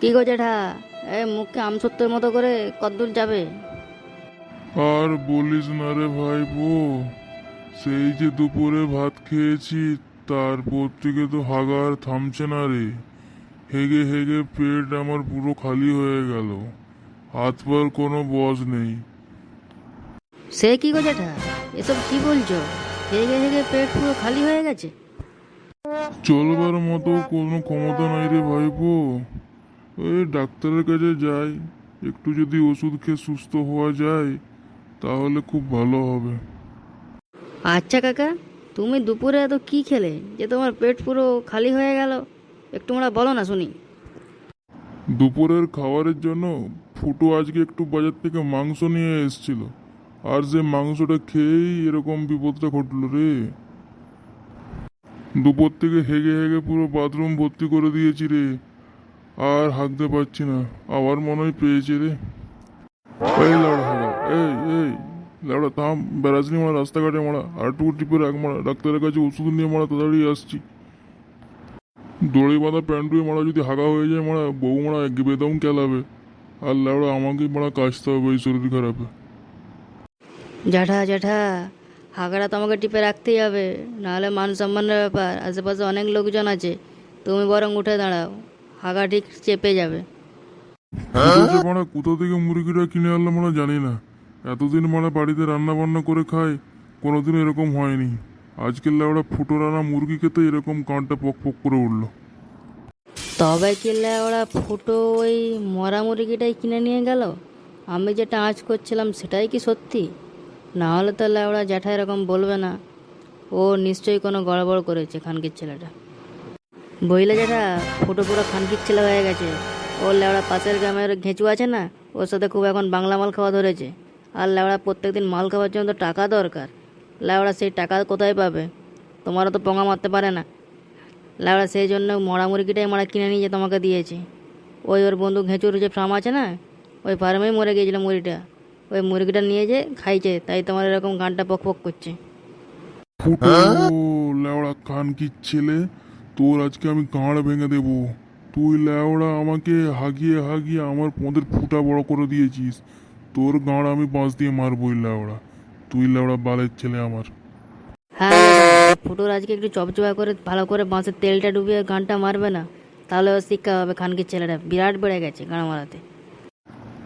কি গো জেঠা? এ মুখে আমসত্বের মতো করে কদ্দূর যাবে। আর বলিস না রে ভাইপো সেই যে দুপুরে ভাত খেয়েছি তারপর থেকে তো হাগার থামছে না রে। হেগে হেগে পেট আমার পুরো খালি হয়ে গেল হাত পার কোনো বজ নেই। সে কি গো জেঠা? এসব কি বলছো? হেগে হেগে পেট পুরো খালি হয়ে গেছে? চলবার মতো কোনো ক্ষমতা নাই রে ভাইপো। ওই ডাক্তারের কাছে যাই একটু যদি ওষুধ খেয়ে সুস্থ হওয়া যায় তাহলে খুব ভালো হবে। আচ্ছা কাকা তুমি দুপুরে এত কি খেলে যে তোমার পেট পুরো খালি হয়ে গেল? একটু মোড়া বলো না শুনি। দুপুরের খাবারের জন্য ফুটো আজকে একটু বাজার থেকে মাংস নিয়ে এসেছিল। আর যে মাংসটা খেয়েই এরকম বিপদটা ঘটলো রে। দুপুর থেকে হেগে হেগে পুরো বাথরুম ভর্তি করে দিয়েছি রে। আর হাঁকতে পারছি না। আবার মনে হয় পেয়েছে রে। এই লাউড়া হাগা এই এই, লাউড়া, থাম। বেড়াসনি মারা, রাস্তাঘাটে মারা। আর টু টিপে রাখ মারা। ডাক্তারের কাছে ওষুধ নিয়ে মারা, তাড়াতাড়ি আসছি। দড়ি বাঁধা প্যান্টুয়ে মারা, যদি হাগা হয়ে যায় মারা, বউ মারা বেদম কেলাবে। আর লাউড়া, আমাকেই মারা কাচতে হবে, এই শরীর খারাপে। জ্যাঠা জ্যাঠা হাগাটা তো আমাকে টিপে রাখতেই হবে নাহলে মান সম্মানের ব্যাপার। আশেপাশে অনেক লোকজন আছে তুমি বরং উঠে দাঁড়াও হাগা ঠিক চেপে যাবে। কোথা কোথা থেকে মুরগিটা কিনে আনলাম আমরা জানি না। এতদিন মারা বাড়িতে রান্না বান্না করে খাই কোনোদিন এরকম হয়নি। আজকের লাউড়া ফুটো রান্না মুরগি খেতে এরকম কানটা পক পক করে উঠল। তবে কিনলে ওরা ফুটো ওই মরা মুরগিটাই কিনে নিয়ে গেল? আমি যেটা আঁচ করছিলাম সেটাই কি সত্যি? না হলে তো ওরা জ্যাঠা এরকম বলবে না। ও নিশ্চয়ই কোনো গড়বড় করেছে খানকির ছেলেটা। বইলে জ্যাঠা, ফুটো পুরো খানকির ছেলে হয়ে গেছে। ওর লেওড়া পাশের গ্রামের ঘেঁচু আছে না, ওর সাথে খুব এখন বাংলা মাল খাওয়া ধরেছে। আর লেওড়া প্রত্যেকদিন মাল খাওয়ার জন্য তো টাকা দরকার। লেওড়া সেই টাকা কোথায় পাবে? তোমারও তো পঙা মারতে পারে না। লাউড়া সেই জন্য মরা মুরগিটাই মারা কিনে নিয়ে তোমাকে দিয়েছে। ওই ওর বন্ধু ঘেঁচুর যে ফার্ম আছে না, ওই ফার্মেই মরে গিয়েছিল মুরগিটা ওই মুরগিটা নিয়ে যে খাইছে তাই তোমার এরকম গানটা পক পক করছে। ফুটো লেওড়া কান কি ছেলে? তোর আজকে আমি কাঁড় ভেঙে দেব। তুই লেওড়া আমাকে হাগিয়ে হাগিয়ে আমার পদের ফুটা বড় করে দিয়েছিস। তোর গাঁড় আমি বাঁশ দিয়ে মারবই লেওড়া। তুই লেওড়া বালের ছেলে আমার। হ্যাঁ ফুটোর আজকে একটু চপচপা করে ভালো করে বাঁশের তেলটা ডুবিয়ে গানটা মারবে না তাহলে ওর শিক্ষা হবে খানকির ছেলেটা। বিরাট বেড়ে গেছে গান মারাতে।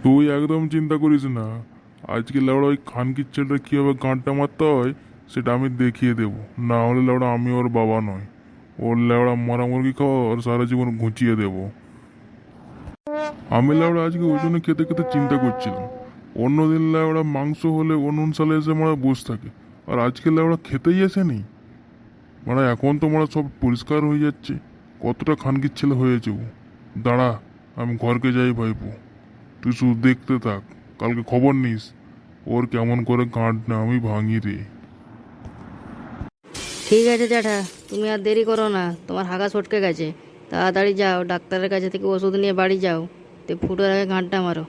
তুই একদম চিন্তা করিস না। আজকে লেওড়া ওই খানকির ছেলেটা কীভাবে গাঁটটা মারতে হয়, সেটা আমি দেখিয়ে দেবো। না হলে লেওড়া আমি ওর বাবা নয় ওর লেওড়া মরা মুরগি খাওয়া ওর সারা জীবন ঘুচিয়ে দেবো। আমি লেওড়া আজকে ওই জন্য খেতে খেতে চিন্তা করছিলাম। অন্যদিন লেওড়া মাংস হলে অনুন সালে এসে মারা বসে থাকে। আর আজকে লেওড়া খেতেই আসেনি মানে এখন তো মারা সব পরিষ্কার হয়ে যাচ্ছে। কতটা খানকির ছেলে হয়েছে ও। দাঁড়া, আমি ঘরকে যাই ভাইপো। তুই শুধু দেখতে থাক। কালকে খবর নিস। ওর কেমন করে গাঁট না আমি ভাঙি রে। ঠিক আছে জ্যাঠা, তুমি আর দেরি করো না, তোমার হাগা ছটকে গেছে। তাড়াতাড়ি যাও, ডাক্তারের কাছে থেকে ওষুধ নিয়ে বাড়ি যাও। তো ফুটোর আগে ঘাঁটটা মারো।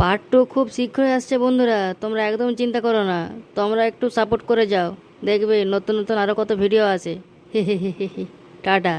পার্ট টু খুব শীঘ্রই আসছে বন্ধুরা, তোমরা একদম চিন্তা করো না, তোমরা একটু সাপোর্ট করে যাও। দেখবে নতুন নতুন আরও কত ভিডিও আছে হে হে হে হে, টাটা।